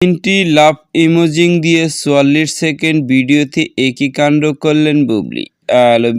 তিনটি লাভ ইমোজিং দিয়ে চুয়াল্লিশ সেকেন্ড ভিডিওতে একই কাণ্ড করলেন বুবলি। হ্যালো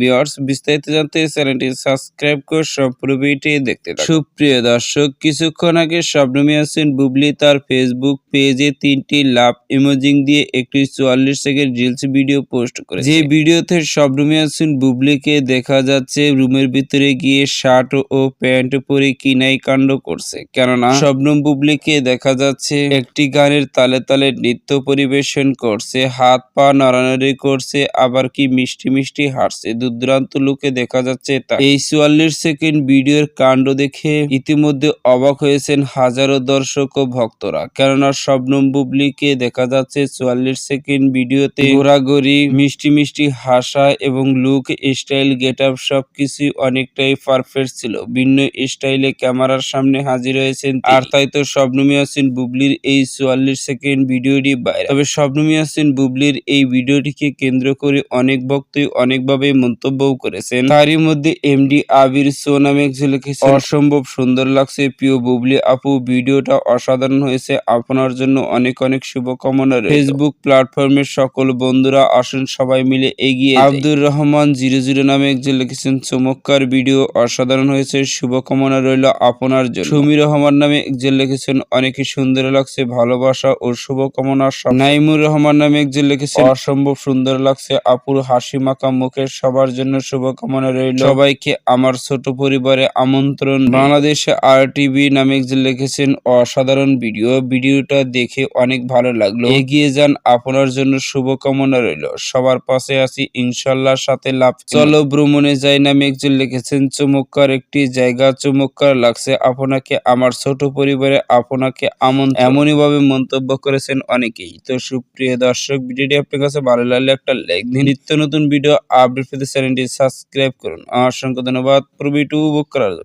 বিস্তারিত জানতে চ্যানেলটি সাবস্ক্রাইব করে সম্পূর্ণ ভিডিওটি দেখতে সুপ্রিয় দর্শক, কিছুক্ষণ আগে শবনমী হাসিন বুবলি তার ফেসবুক পেজে তিনটি লাভ ইমোজিং দিয়ে একটি চুয়াল্লিশ সেকেন্ড রিলস ভিডিও পোস্ট করে যে ভিডিওতে শবনমী হাসিন বুবলিকে দেখা যাচ্ছে, রুমের ভিতরে গিয়ে শার্ট ও প্যান্ট পরে কিনাই কাণ্ড করছে। কেননা শবনম বুবলিকে দেখা যাচ্ছে, একটি গানের তালে তালে নৃত্য পরিবেশন করছে, হাত পা নড়ানড়ি করছে, আবার কি মিষ্টি মিষ্টি হাসছে দূরদূরান্ত লোকে দেখা যাচ্ছে এই চুয়াল্লিশ সেকেন্ড ভিডিওর কাণ্ড দেখে ইতিমধ্যে অবাক হয়েছেন হাজারো দর্শক ও ভক্তরা। কেননা শবনম বুবলিকে দেখা যাচ্ছে চুয়াল্লিশ সেকেন্ড ভিডিওতে ঘোরাঘুরি, মিষ্টি মিষ্টি হাসা এবং লুক স্টাইল গেট আপ সবকিছুই অনেকটাই পারফেক্ট ছিল। ভিন্ন স্টাইলে ক্যামেরার সামনে হাজির হয়েছেন আর তাই তো শবনমী হাসিন বুবলির এই চুয়াল্লিশ সেকেন্ড ভিডিওটি বাইরে তবে শবনমী হাসিন বুবলির এই ভিডিওটিকে কেন্দ্র করে অনেক ভক্তই অনেকভাবে মন্তব্যও করেছেন। তারই মধ্যে এমডি আবির সো নামে লিখেছেন অসম্ভব সুন্দর লাগছে। প্রিয় বুবলি আপু ভিডিওটা অসাধারণ হয়েছে। আপনার জন্য অনেক অনেক শুভকামনা রইল। ফেসবুক প্ল্যাটফর্মের সকল বন্ধুরা আসুন সবাই মিলে এগিয়ে আব্দুর রহমান জিরো জিরো নামে একজন লিখেছেন চমৎকার ভিডিও অসাধারণ হয়েছে। শুভকামনা রইল আপনার জন্য। সুমি রহমান নামে একজন লিখেছেন অনেকই সুন্দর লাগছে। ভালোবাসা ও শুভকামনা নাইমুর রহমান নামে একজন লিখেছেন অসম্ভব সুন্দর লাগছে। আপুর হাসি মাখা মুখের সবার জন্য শুভকামনা রইল। সবাইকে আমার ছোট পরিবারে আমন্ত্রণ। বাংলাদেশে আর টিভি নামে লিখেছেন অসাধারণ ভিডিও। ভিডিওটা দেখে অনেক ভালো লাগল। এগিয়ে যান আপনার জন্য শুভকামনা রইল। সবার পাশে আছি, ইনশাল্লাহ সাথে লাভ চলো ভ্রমণে যাই নামে একজন লিখেছেন, চমৎকার একটি জায়গা, চমৎকার লাগছে। আপনাকে, আমার ছোট পরিবারে আপনাকে আমন এমনই ভাবে মন্তব্য করেছেন অনেকেই। তো সুপ্রিয় দর্শক, ভিডিওটি আপনার কাছে ভালো লাগলে একটা লাইক দিন নিত্য নতুন ভিডিও আপডেট পেতে চ্যানেলটি সাবস্ক্রাইব করুন অসংখ্য ধন্যবাদ প্রবি টু বুক করার জন্য।